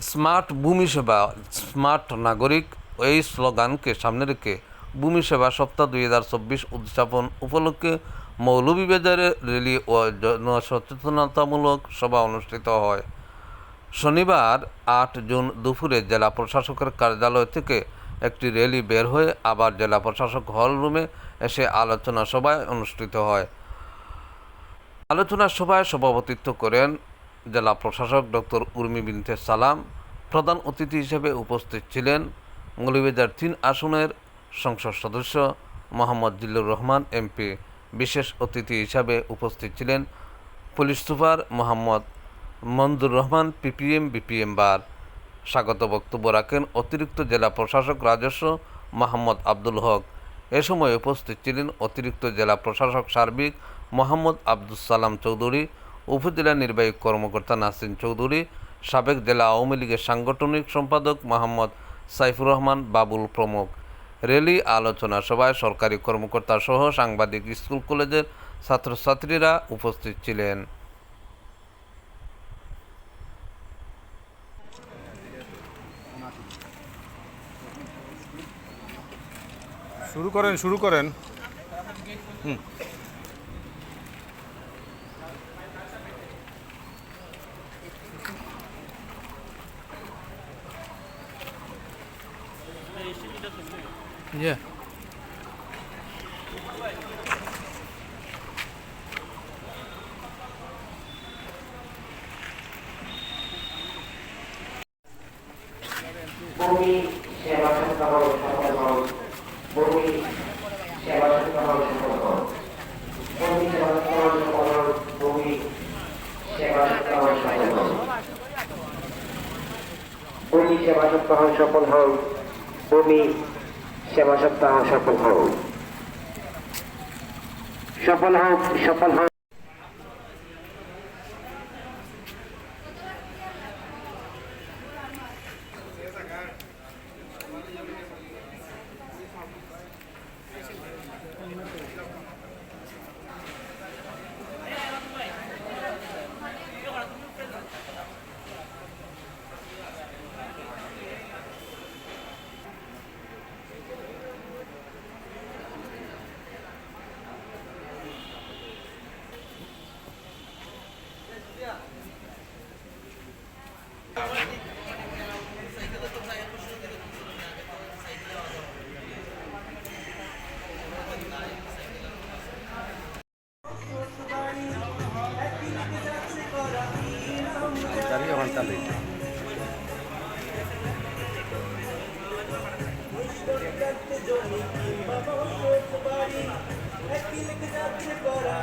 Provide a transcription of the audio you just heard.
Smart ভূমি সেবা, smart নাগরিক, এই স্লোগানকে সামনে রেখে ভূমি সেবা সপ্তাহ দুই হাজার চব্বিশ উদযাপন উপলক্ষে মৌলভীবাজারে র্যালি ও জনসচেতনতামূলক সভা অনুষ্ঠিত হয়। শনিবার আট জুন দুপুরে জেলা প্রশাসকের কার্যালয় থেকে একটি র্যালি বের হয়ে আবার জেলা প্রশাসক হল রুমে এসে আলোচনা সভায় অনুষ্ঠিত হয়। আলোচনা সভায় সভাপতিত্ব করেন জেলা প্রশাসক ডক্টর উর্মি বিনতে সালাম প্রধান অতিথি হিসেবে উপস্থিত ছিলেন মৌলভীবাজার তিন আসনের সংসদ সদস্য মোহাম্মদ জিল্লুর রহমান এমপি। বিশেষ অতিথি হিসাবে উপস্থিত ছিলেন police super Mohammad Manjur Rahman, PPM, BPM bar. স্বাগত বক্তব্য রাখেন অতিরিক্ত জেলা প্রশাসক রাজস্ব মোহাম্মদ আব্দুল হক। এ সময় উপস্থিত ছিলেন অতিরিক্ত জেলা প্রশাসক সার্বিক মোহাম্মদ আব্দুল সালাম চৌধুরী উপজেলা নির্বাহী কর্মকর্তা নাসিন চৌধুরী, সাবেক জেলা আওয়ামী লীগের সাংগঠনিক সম্পাদক মোহাম্মদ সাইফুর রহমান, বাবুল প্রমুখ। র্যালি আলোচনা সভায় সরকারি কর্মকর্তা সহ সাংবাদিক, স্কুল কলেজের ছাত্রছাত্রীরা উপস্থিত ছিলেন। শুরু করেন শুরু করেন। Yeah. ভূমি সেবা সপ্তাহ সফল হও। ভূমি সেবা সফল হও। ভূমি সেবা সপ্তাহ সফল হোক। সফল হোক সফল হোক। বাড়ি একই লেগে যাচ্ছে পড়া